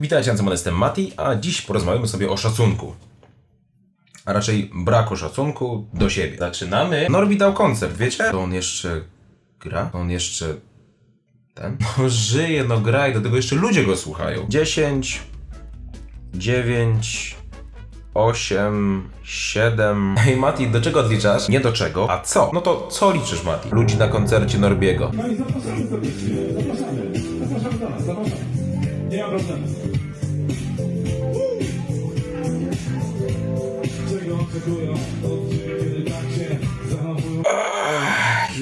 Witajcie, nazywam jestem Mati, a dziś porozmawiamy sobie o szacunku. A raczej braku szacunku do siebie. Zaczynamy. Norbi dał koncert, wiecie? To on jeszcze gra? To on jeszcze... Ten? No żyje, no gra i do tego jeszcze ludzie go słuchają. 10... 9... 8, 7. Hej Mati, do czego odliczasz? Nie do czego, a co? No to co liczysz, Mati? Ludzi na koncercie Norbiego. No i zapraszamy serdecznie, zapraszamy, zapraszamy do nas, zapraszamy. Nie ma problemu. Czego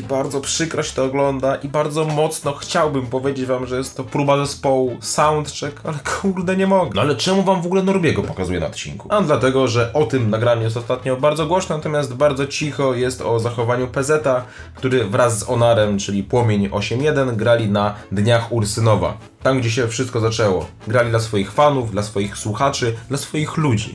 bardzo przykro się to ogląda i bardzo mocno chciałbym powiedzieć wam, że jest to próba zespołu soundcheck, ale kurde nie mogę. No ale czemu wam w ogóle Norbiego pokazuję na odcinku? A dlatego, że o tym nagraniu jest ostatnio bardzo głośno, natomiast bardzo cicho jest o zachowaniu PZ-a, który wraz z Onarem, czyli Płomień 8.1 grali na Dniach Ursynowa. Tam, gdzie się wszystko zaczęło. Grali dla swoich fanów, dla swoich słuchaczy, dla swoich ludzi.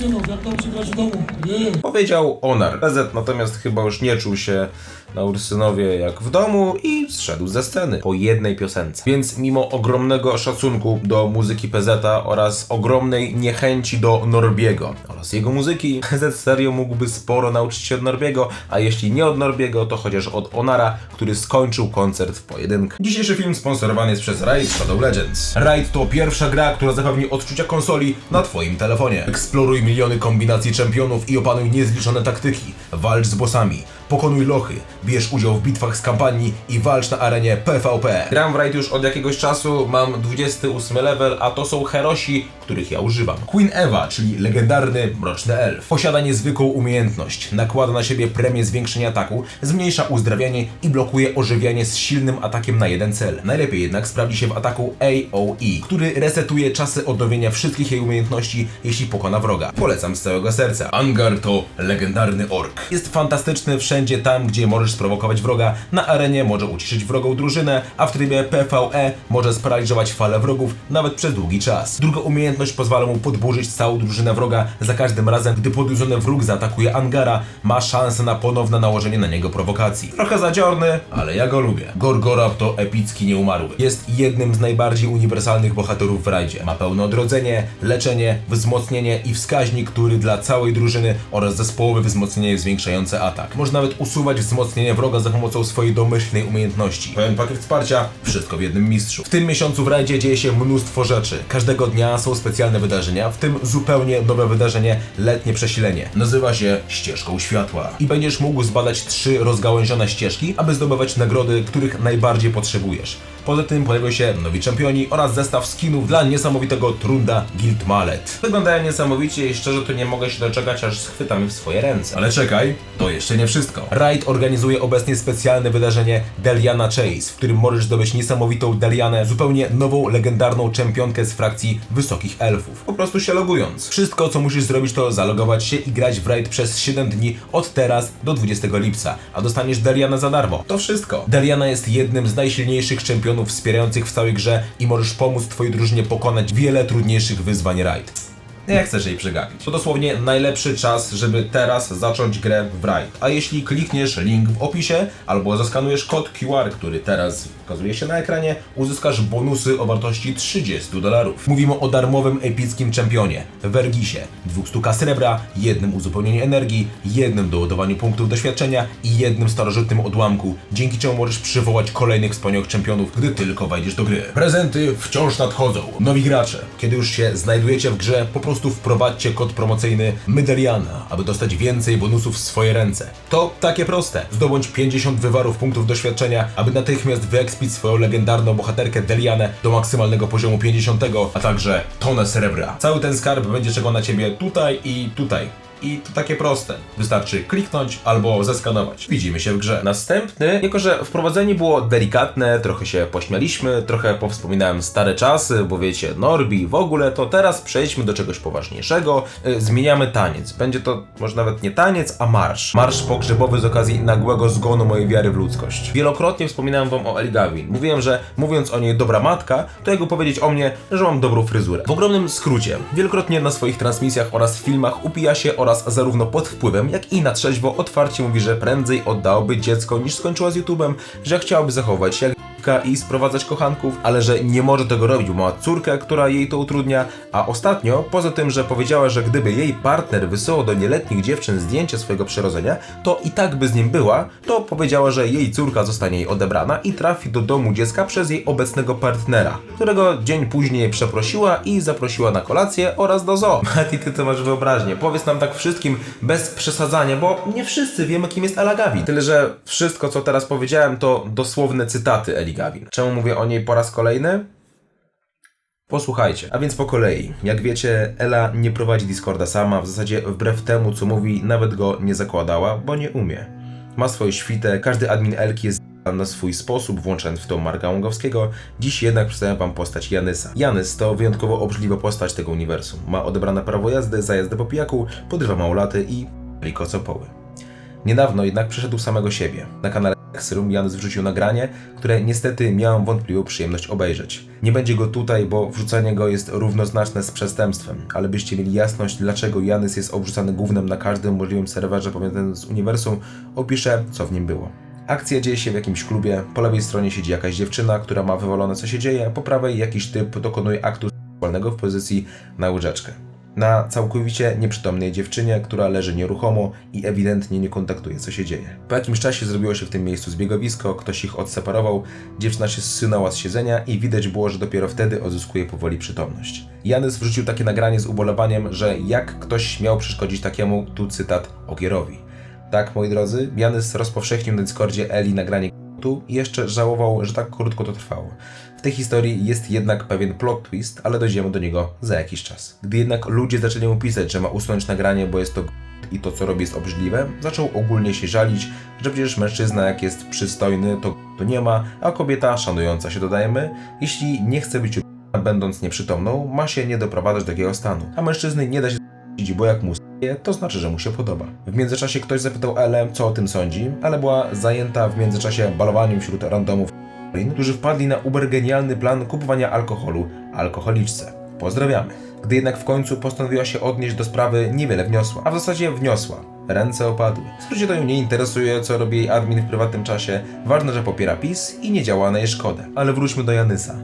Synów, jak w domu? Nie. Powiedział Onar. PZ natomiast chyba już nie czuł się na Ursynowie jak w domu i zszedł ze sceny po jednej piosence. Więc mimo ogromnego szacunku do muzyki PZ oraz ogromnej niechęci do Norbiego oraz jego muzyki, PZ serio mógłby sporo nauczyć się od Norbiego, a jeśli nie od Norbiego, to chociaż od Onara, który skończył koncert w pojedynkę. Dzisiejszy film sponsorowany jest przez Raid Shadow Legends. Raid to pierwsza gra, która zapewni odczucia konsoli na Twoim telefonie. Eksploruj miliony kombinacji czempionów i opanuj niezliczone taktyki. Walcz z bossami. Pokonuj lochy, bierz udział w bitwach z kampanii i walcz na arenie PvP. Gram w Raid już od jakiegoś czasu, mam 28 level, a to są herosi, których ja używam. Queen Eva, czyli legendarny mroczny elf. Posiada niezwykłą umiejętność. Nakłada na siebie premię zwiększenia ataku, zmniejsza uzdrawianie i blokuje ożywianie z silnym atakiem na jeden cel. Najlepiej jednak sprawdzi się w ataku AOE, który resetuje czasy odnowienia wszystkich jej umiejętności, jeśli pokona wroga. Polecam z całego serca. Angar to legendarny ork. Jest fantastyczny wszędzie tam, gdzie możesz sprowokować wroga. Na arenie może uciszyć wrogą drużynę, a w trybie PvE może sparaliżować falę wrogów nawet przez długi czas. Druga umiejętność pozwala mu podburzyć całą drużynę wroga za każdym razem, gdy podjudzony wróg zaatakuje Angara, ma szansę na ponowne nałożenie na niego prowokacji. Trochę zadziorny, ale ja go lubię. Gorgorab to epicki nieumarły. Jest jednym z najbardziej uniwersalnych bohaterów w rajdzie. Ma pełne odrodzenie, leczenie, wzmocnienie i wskaźnik, który dla całej drużyny oraz zespołowe wzmocnienie zwiększające atak. Można nawet usuwać wzmocnienie wroga za pomocą swojej domyślnej umiejętności. Pełen pakiet wsparcia, wszystko w jednym mistrzu. W tym miesiącu w rajdzie dzieje się mnóstwo rzeczy. Każdego dnia są specjalne wydarzenia, w tym zupełnie nowe wydarzenie letnie przesilenie. Nazywa się ścieżką światła. I będziesz mógł zbadać trzy rozgałęzione ścieżki, aby zdobywać nagrody, których najbardziej potrzebujesz. Poza tym pojawią się nowi czempioni oraz zestaw skinów dla niesamowitego Trunda Guild Mallet. Wyglądają niesamowicie i szczerze to nie mogę się doczekać, aż schwytam je w swoje ręce. Ale czekaj, to jeszcze nie wszystko. Raid organizuje obecnie specjalne wydarzenie Deliana Chase, w którym możesz zdobyć niesamowitą Delianę, zupełnie nową, legendarną czempionkę z frakcji Wysokich Elfów. Po prostu się logując. Wszystko co musisz zrobić to zalogować się i grać w Raid przez 7 dni od teraz do 20 lipca, a dostaniesz Delianę za darmo. To wszystko. Deliana jest jednym z najsilniejszych czempionów wspierających w całej grze i możesz pomóc twojej drużynie pokonać wiele trudniejszych wyzwań Raid. Nie chcesz jej przegapić. To dosłownie najlepszy czas, żeby teraz zacząć grę w Raid. A jeśli klikniesz link w opisie albo zaskanujesz kod QR, który teraz pokazuje się na ekranie, uzyskasz bonusy o wartości 30 dolarów. Mówimy o darmowym epickim czempionie, Vergisie, 200k srebra, jednym uzupełnieniu energii, jednym doładowaniu punktów doświadczenia i jednym starożytnym odłamku, dzięki czemu możesz przywołać kolejnych wspaniałych czempionów, gdy tylko wejdziesz do gry. Prezenty wciąż nadchodzą. Nowi gracze, kiedy już się znajdujecie w grze, po prostu wprowadźcie kod promocyjny Mydeliana, aby dostać więcej bonusów w swoje ręce. To takie proste. Zdobądź 50 wywarów punktów doświadczenia, aby natychmiast wyekspić swoją legendarną bohaterkę Delianę do maksymalnego poziomu 50, a także tonę srebra. Cały ten skarb będzie czekał na ciebie tutaj i tutaj. I to takie proste. Wystarczy kliknąć albo zeskanować. Widzimy się w grze. Następny, jako że wprowadzenie było delikatne, trochę się pośmialiśmy, trochę powspominałem stare czasy, bo wiecie, Norbi w ogóle, to teraz przejdźmy do czegoś poważniejszego. Y, Zmieniamy taniec. Będzie to może nawet nie taniec, a marsz. Marsz pogrzebowy z okazji nagłego zgonu mojej wiary w ludzkość. Wielokrotnie wspominałem wam o Elgawin. Mówiłem, że mówiąc o niej dobra matka, to jakby powiedzieć o mnie, że mam dobrą fryzurę. W ogromnym skrócie, wielokrotnie na swoich transmisjach oraz filmach upija się oraz zarówno pod wpływem, jak i na trzeźwo otwarcie mówi, że prędzej oddałoby dziecko niż skończyła z YouTube'em, że chciałaby zachować się jak i sprowadzać kochanków, ale że nie może tego robić, bo ma córkę, która jej to utrudnia, a ostatnio, poza tym, że powiedziała, że gdyby jej partner wysyłał do nieletnich dziewczyn zdjęcie swojego przyrodzenia, to i tak by z nim była, to powiedziała, że jej córka zostanie jej odebrana i trafi do domu dziecka przez jej obecnego partnera, którego dzień później przeprosiła i zaprosiła na kolację oraz do zoo. Mati, ty to masz wyobraźnię. Powiedz nam tak wszystkim bez przesadzania, bo nie wszyscy wiemy, kim jest Ela Gavin. Tyle, że wszystko, co teraz powiedziałem, to dosłowne cytaty Eli Gavin. Czemu mówię o niej po raz kolejny? Posłuchajcie, a więc po kolei. Jak wiecie, Ela nie prowadzi Discorda sama, w zasadzie wbrew temu, co mówi, nawet go nie zakładała, bo nie umie. Ma swoją świtę, każdy admin Elki jest na swój sposób, włączając w to Marka Łągowskiego. Dziś jednak przedstawiam wam postać Janysa. Janys to wyjątkowo obrzydliwa postać tego uniwersum. Ma odebrane prawo jazdy za jazdę po pijaku, podrywa małolaty i likocopoły. Niedawno jednak przeszedł samego siebie. Na kanale Xrum Janys wrzucił nagranie, które niestety miałem wątpliwą przyjemność obejrzeć. Nie będzie go tutaj, bo wrzucanie go jest równoznaczne z przestępstwem, ale byście mieli jasność, dlaczego Janys jest obrzucany gównem na każdym możliwym serwerze powiązanym z uniwersum, opiszę, co w nim było. Akcja dzieje się w jakimś klubie, po lewej stronie siedzi jakaś dziewczyna, która ma wywalone co się dzieje, po prawej jakiś typ dokonuje aktu seksualnego w pozycji na łyżeczkę. Na całkowicie nieprzytomnej dziewczynie, która leży nieruchomo i ewidentnie nie kontaktuje, co się dzieje. Po jakimś czasie zrobiło się w tym miejscu zbiegowisko, ktoś ich odseparował, dziewczyna się zsynęła z siedzenia i widać było, że dopiero wtedy odzyskuje powoli przytomność. Janys wrzucił takie nagranie z ubolewaniem, że jak ktoś śmiał przeszkodzić takiemu, tu cytat, Ogierowi. Tak, moi drodzy, Janys rozpowszechnił na Discordzie Eli nagranie i jeszcze żałował, że tak krótko to trwało. Tej historii jest jednak pewien plot twist, ale dojdziemy do niego za jakiś czas. Gdy jednak ludzie zaczęli mu pisać, że ma usunąć nagranie, bo jest to i to co robi jest obrzydliwe, zaczął ogólnie się żalić, że przecież mężczyzna jak jest przystojny, to to nie ma, a kobieta szanująca się dodajemy, jeśli nie chce być będąc nieprzytomną, ma się nie doprowadzać do takiego stanu. A mężczyzny nie da się bo jak mu to znaczy, że mu się podoba. W międzyczasie ktoś zapytał Elę, co o tym sądzi, ale była zajęta w międzyczasie balowaniem wśród randomów, którzy wpadli na uber genialny plan kupowania alkoholu alkoholiczce. Pozdrawiamy. Gdy jednak w końcu postanowiła się odnieść do sprawy, niewiele wniosła, a w zasadzie wniosła. Ręce opadły. Skrócie to ją nie interesuje, co robi jej admin w prywatnym czasie. Ważne, że popiera PiS i nie działa na jej szkodę. Ale wróćmy do Janysa.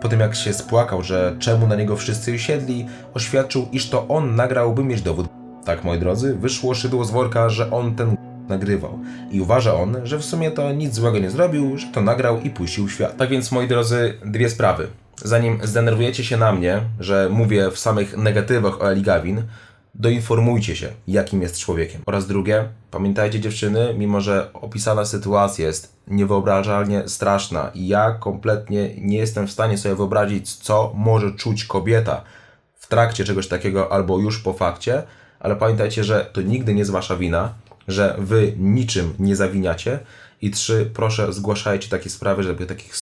Po tym jak się spłakał, że czemu na niego wszyscy usiedli, oświadczył, iż to on nagrał, by mieć dowód. Tak, moi drodzy, wyszło szydło z worka, że on ten nagrywał. I uważa on, że w sumie to nic złego nie zrobił, że to nagrał i puścił świat. Tak więc, moi drodzy, dwie sprawy. Zanim zdenerwujecie się na mnie, że mówię w samych negatywach o Eli Gavin, doinformujcie się, jakim jest człowiekiem. Oraz drugie, pamiętajcie dziewczyny, mimo że opisana sytuacja jest niewyobrażalnie straszna i ja kompletnie nie jestem w stanie sobie wyobrazić, co może czuć kobieta w trakcie czegoś takiego albo już po fakcie, ale pamiętajcie, że to nigdy nie jest wasza wina, że wy niczym nie zawiniacie i trzy, proszę zgłaszajcie takie sprawy, żeby takich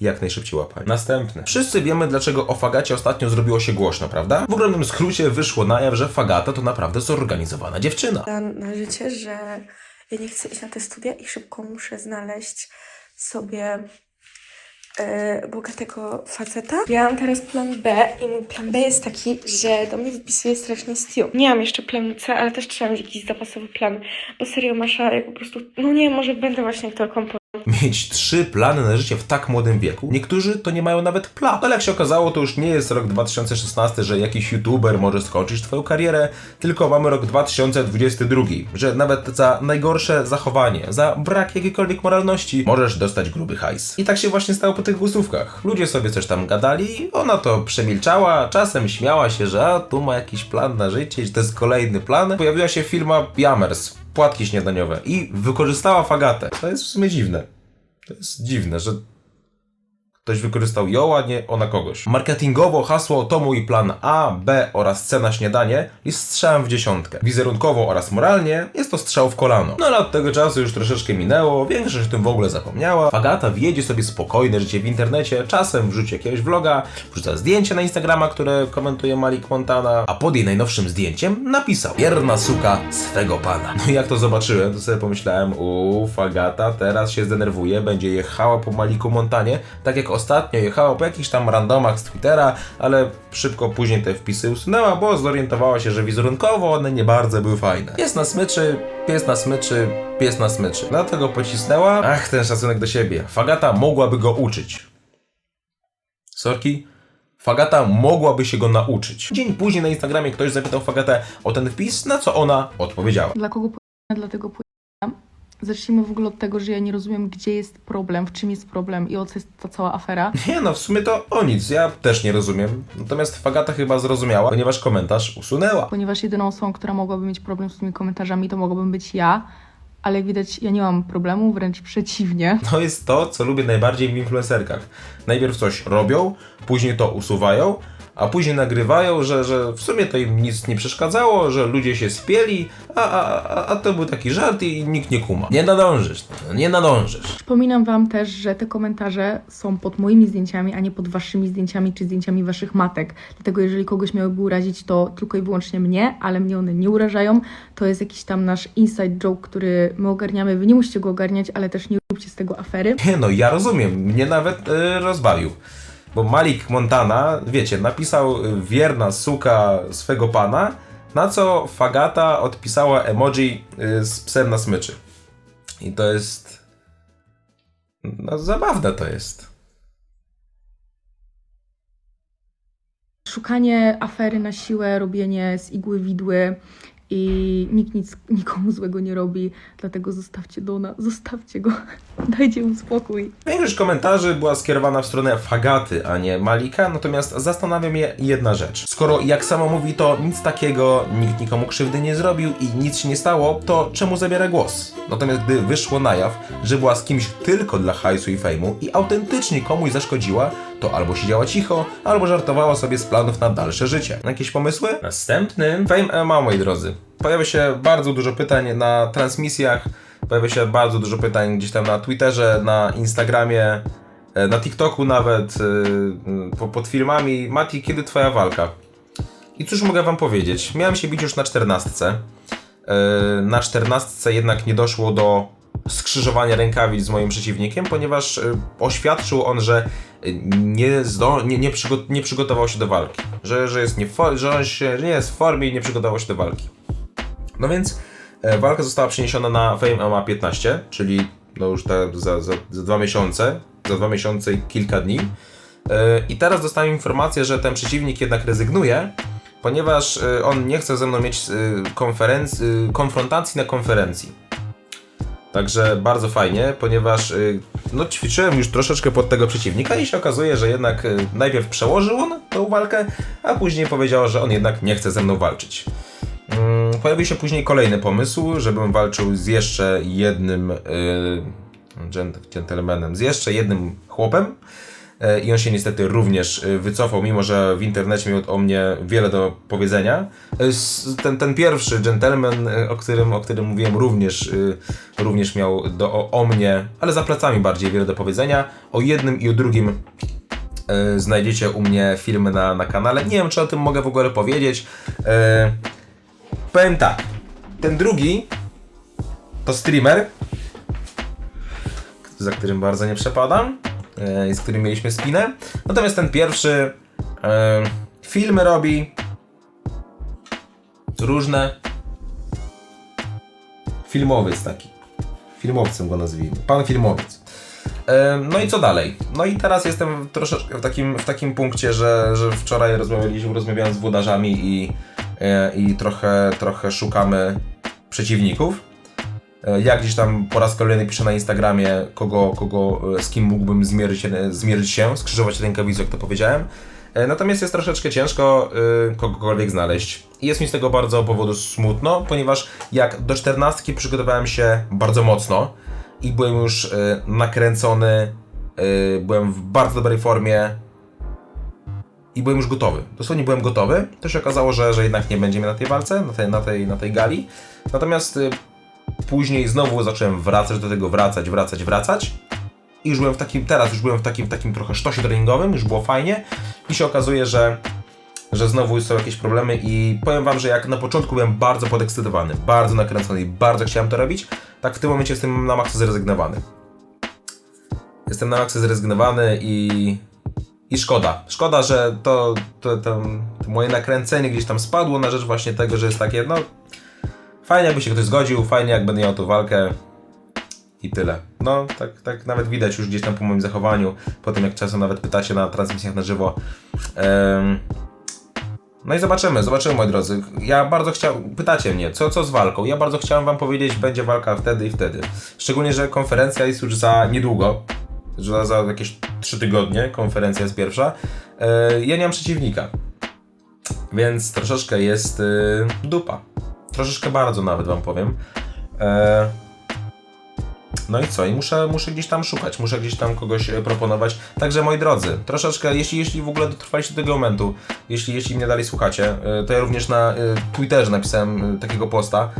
jak najszybciej łapali. Następne. Wszyscy wiemy, dlaczego o Fagacie ostatnio zrobiło się głośno, prawda? W ogromnym skrócie wyszło na jaw, że Fagata to naprawdę zorganizowana dziewczyna. plan na życie, że ja nie chcę iść na te studia i szybko muszę znaleźć sobie e, bogatego faceta. Ja mam teraz plan B i mój plan B jest taki, że do mnie wypisuje strasznie Stu. Nie mam jeszcze planu C, ale też trzeba mieć jakiś zapasowy plan, bo serio Masza, jak po prostu, no nie, może będę właśnie to komponować. Mieć trzy plany na życie w tak młodym wieku? Niektórzy to nie mają nawet plan. Ale jak się okazało, to już nie jest rok 2016, że jakiś youtuber może skończyć twoją karierę, tylko mamy rok 2022, że nawet za najgorsze zachowanie, za brak jakiejkolwiek moralności możesz dostać gruby hajs. I tak się właśnie stało po tych głosówkach. Ludzie sobie coś tam gadali, ona to przemilczała, czasem śmiała się, że a, tu ma jakiś plan na życie, że to jest kolejny plan. Pojawiła się firma Jammers, płatki śniadaniowe i wykorzystała fagatę. To jest w sumie dziwne. To jest dziwne, że ktoś wykorzystał ją, a nie ona kogoś. Marketingowo hasło to mój plan A, B oraz C na śniadanie jest strzałem w dziesiątkę. Wizerunkowo oraz moralnie jest to strzał w kolano. No ale od tego czasu już troszeczkę minęło, większość o tym w ogóle zapomniała. Fagata wiedzie sobie spokojne życie w internecie, czasem wrzuci jakiegoś vloga, wrzuca zdjęcie na Instagrama, które komentuje Malik Montana, a pod jej najnowszym zdjęciem napisał Wierna suka swego pana. No i jak to zobaczyłem, to sobie pomyślałem, uuu, Fagata teraz się zdenerwuje, będzie jechała po Maliku Montanie, tak jak ostatnio jechała po jakichś tam randomach z Twittera, ale szybko później te wpisy usunęła, bo zorientowała się, że wizerunkowo one nie bardzo były fajne. Pies na smyczy, pies na smyczy, pies na smyczy. Dlatego pocisnęła. Ach, ten szacunek do siebie. Fagata mogłaby go uczyć. Sorki? Fagata mogłaby się go nauczyć. Dzień później na Instagramie ktoś zapytał Fagatę o ten wpis, na co ona odpowiedziała. Dla kogo pojechałam, dlatego pojechałam. Zacznijmy w ogóle od tego, że ja nie rozumiem, gdzie jest problem, w czym jest problem i o co jest ta cała afera. Nie no, w sumie to o nic, ja też nie rozumiem. Natomiast Fagata chyba zrozumiała, ponieważ komentarz usunęła. Ponieważ jedyną osobą, która mogłaby mieć problem z tymi komentarzami, to mogłabym być ja. Ale jak widać, ja nie mam problemu, wręcz przeciwnie. To jest to, co lubię najbardziej w influencerkach. Najpierw coś robią, później to usuwają, a później nagrywają, że, że w sumie to im nic nie przeszkadzało, że ludzie się spieli, a, a, a, a to był taki żart i nikt nie kuma. Nie nadążysz, nie nadążysz. Przypominam wam też, że te komentarze są pod moimi zdjęciami, a nie pod waszymi zdjęciami czy zdjęciami waszych matek. Dlatego jeżeli kogoś miałyby urazić, to tylko i wyłącznie mnie, ale mnie one nie urażają. To jest jakiś tam nasz inside joke, który my ogarniamy. Wy nie musicie go ogarniać, ale też nie róbcie z tego afery. Nie no, ja rozumiem, mnie nawet y, rozbawił. Bo Malik Montana, wiecie, napisał y, wierna suka swego pana, na co Fagata odpisała emoji y, z psem na smyczy. I to jest... No zabawne to jest. Szukanie afery na siłę, robienie z igły widły i nikt nic nikomu złego nie robi, dlatego zostawcie Dona, zostawcie go, dajcie mu spokój. Większość komentarzy była skierowana w stronę Fagaty, a nie Malika, natomiast zastanawia mnie jedna rzecz. Skoro, jak sama mówi, to nic takiego, nikt nikomu krzywdy nie zrobił i nic się nie stało, to czemu zabiera głos? Natomiast gdy wyszło na jaw, że była z kimś tylko dla hajsu i fejmu i autentycznie komuś zaszkodziła, to albo siedziała cicho, albo żartowała sobie z planów na dalsze życie. Jakieś pomysły? Następny Fame MMA, moi drodzy. Pojawia się bardzo dużo pytań na transmisjach, pojawia się bardzo dużo pytań gdzieś tam na Twitterze, na Instagramie, e, na TikToku nawet, e, po- pod filmami. Mati, kiedy twoja walka? I cóż mogę wam powiedzieć? Miałem się bić już na czternastce. E, Na czternastce jednak nie doszło do skrzyżowania rękawic z moim przeciwnikiem, ponieważ e, oświadczył on, że nie, zdo, nie, nie, przygo, nie przygotował się do walki. Że, że, jest nie for- że on się, że nie jest w formie i nie przygotował się do walki. No więc e, walka została przeniesiona na Fame MMA 15, czyli no już te, za, za, za dwa miesiące, za dwa miesiące i kilka dni. E, I teraz dostałem informację, że ten przeciwnik jednak rezygnuje, ponieważ e, on nie chce ze mną mieć konferenc- konfrontacji na konferencji. Także bardzo fajnie, ponieważ y, no, ćwiczyłem już troszeczkę pod tego przeciwnika i się okazuje, że jednak y, najpierw przełożył on tą walkę, a później powiedział, że on jednak nie chce ze mną walczyć. Mm, Pojawił się później kolejny pomysł, żebym walczył z jeszcze jednym y, gent- gentlemanem, z jeszcze jednym chłopem. E, I on się niestety również y, wycofał, mimo że w internecie miał o mnie wiele do powiedzenia. E, Ten, ten pierwszy gentleman, o którym, o którym mówiłem, również, również miał do, o, o mnie, ale za plecami bardziej wiele do powiedzenia. O jednym i o drugim e, znajdziecie u mnie filmy na, na kanale. Nie wiem, czy o tym mogę w ogóle powiedzieć. E, powiem tak. Ten drugi to streamer, za którym bardzo nie przepadam e, z którym mieliśmy spinę. Natomiast ten pierwszy e, filmy robi różne. Filmowiec taki. Filmowcem go nazwijmy. Pan filmowiec. E, No i co dalej? No i teraz jestem troszeczkę w takim, w takim punkcie, że, że wczoraj rozmawialiśmy, rozmawiałem z włodarzami i, e, i trochę, trochę szukamy przeciwników. E, Ja gdzieś tam po raz kolejny piszę na Instagramie, kogo, kogo e, z kim mógłbym zmierzyć, zmierzyć się, skrzyżować rękawice, jak to powiedziałem. E, Natomiast jest troszeczkę ciężko kogokolwiek znaleźć. I jest mi z tego bardzo powodu smutno, ponieważ jak do czternastki przygotowałem się bardzo mocno i byłem już nakręcony, byłem w bardzo dobrej formie i byłem już gotowy. Dosłownie byłem gotowy. To się okazało, że, że jednak nie będziemy na tej walce, na tej, na tej, na tej gali. Natomiast później znowu zacząłem wracać do tego, wracać, wracać, wracać. I już byłem w takim, teraz już byłem w takim, takim trochę sztosie treningowym, już było fajnie. I się okazuje, że, że znowu są jakieś problemy i powiem wam, że jak na początku byłem bardzo podekscytowany, bardzo nakręcony i bardzo chciałem to robić, tak w tym momencie jestem na maksa zrezygnowany. Jestem na maksa zrezygnowany i, i szkoda. Szkoda, że to, to, to, to moje nakręcenie gdzieś tam spadło na rzecz właśnie tego, że jest takie, no fajnie jakby się ktoś zgodził, fajnie jak będę miał tą walkę i tyle. No, tak, tak nawet widać już gdzieś tam po moim zachowaniu, po tym jak czasem nawet pytacie na transmisjach na żywo. Em, no i zobaczymy, zobaczymy moi drodzy. Ja bardzo chciałem, pytacie mnie, co, co z walką? Ja bardzo chciałem wam powiedzieć, będzie walka wtedy i wtedy. Szczególnie, że konferencja jest już za niedługo, za, za jakieś 3 tygodnie, konferencja jest pierwsza. E, ja nie mam przeciwnika, więc troszeczkę jest y, dupa. Troszeczkę bardzo nawet wam powiem. E, no i co? I muszę, muszę gdzieś tam szukać, muszę gdzieś tam kogoś e, proponować. Także moi drodzy, troszeczkę, jeśli, jeśli w ogóle dotrwaliście do tego momentu, jeśli, jeśli mnie dalej słuchacie, e, to ja również na e, Twitterze napisałem takiego posta,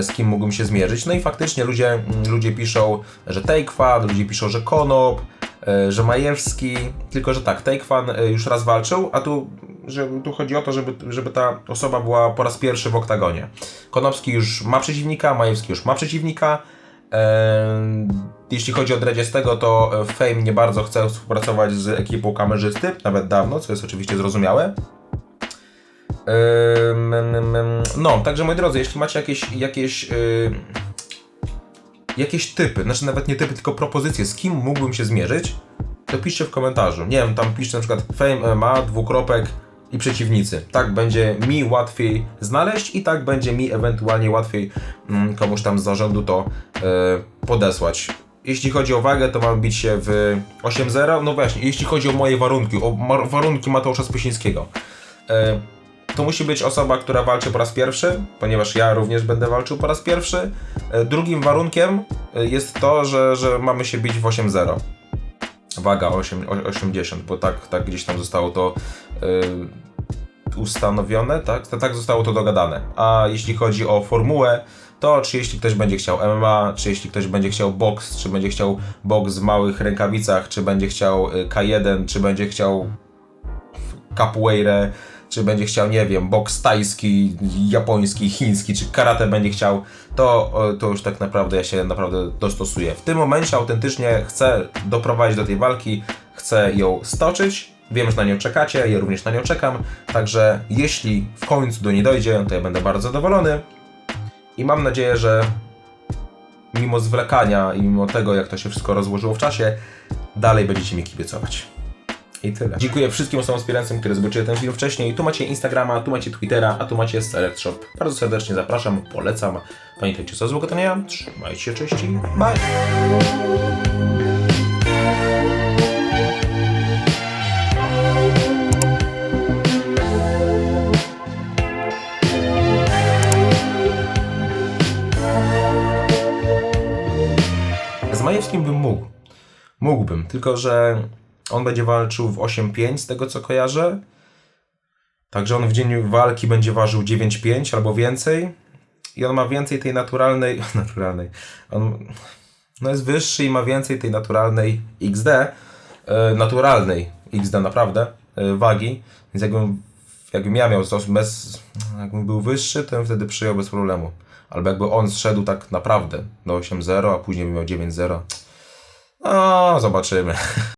z kim mógłbym się zmierzyć. No i faktycznie ludzie, mm, ludzie piszą, że Takefan, ludzie piszą, że Konop, e, że Majewski, tylko że tak, Takefan e, już raz walczył, a tu, że, tu chodzi o to, żeby, żeby ta osoba była po raz pierwszy w oktagonie. Konopski już ma przeciwnika, Majewski już ma przeciwnika, Eee, Jeśli chodzi o Dredziestego, to e, Fame nie bardzo chce współpracować z ekipą kamerzysty, nawet dawno, co jest oczywiście zrozumiałe. No, także moi drodzy, jeśli macie jakieś, jakieś, yy, jakieś typy, znaczy nawet nie typy, tylko propozycje, z kim mógłbym się zmierzyć, to piszcie w komentarzu. Nie wiem, tam piszcie na przykład Fame MMA, dwukropek i przeciwnicy. Tak będzie mi łatwiej znaleźć i tak będzie mi ewentualnie łatwiej mm, komuś tam z zarządu to e, podesłać. Jeśli chodzi o wagę, to mam bić się w 8-0. No właśnie, jeśli chodzi o moje warunki, o warunki Mateusza Spysińskiego. E, to musi być osoba, która walczy po raz pierwszy, ponieważ ja również będę walczył po raz pierwszy. E, drugim warunkiem e, jest to, że, że mamy się bić w 8-0 waga 8, o- 80, bo tak, tak gdzieś tam zostało to y, ustanowione, tak? Tak zostało to dogadane. A jeśli chodzi o formułę, to czy jeśli ktoś będzie chciał MMA, czy jeśli ktoś będzie chciał boks, czy będzie chciał boks w małych rękawicach, czy będzie chciał y, K1, czy będzie chciał capoeirę, czy będzie chciał, nie wiem, boks tajski, japoński, chiński, czy karate będzie chciał, to, o, to już tak naprawdę ja się naprawdę dostosuję. W tym momencie autentycznie chcę doprowadzić do tej walki, chcę ją stoczyć. Wiem, że na nią czekacie, ja również na nią czekam, także jeśli w końcu do niej dojdzie, to ja będę bardzo zadowolony i mam nadzieję, że mimo zwlekania i mimo tego, jak to się wszystko rozłożyło w czasie, dalej będziecie mi kibicować. I tyle. Dziękuję wszystkim osobom wspierającym, które zobaczyły ten film wcześniej. Tu macie Instagrama, tu macie Twittera, a tu macie Select Shop. Bardzo serdecznie zapraszam, polecam. Pamiętajcie, co złego to nie ja. Trzymajcie się, cześć i bye! Majewskim bym mógł. Mógłbym, tylko że on będzie walczył w 8-5 z tego co kojarzę. Także on w dzień walki będzie ważył 9-5 albo więcej. I on ma więcej tej naturalnej. naturalnej. On no jest wyższy i ma więcej tej naturalnej XD. E, naturalnej XD naprawdę. E, wagi. Więc jakbym, jakbym ja miał bez. Jakbym był wyższy, to bym wtedy przyjął bez problemu. Albo jakby on zszedł tak naprawdę do 8-0, a później by miał 9-0. No, zobaczymy.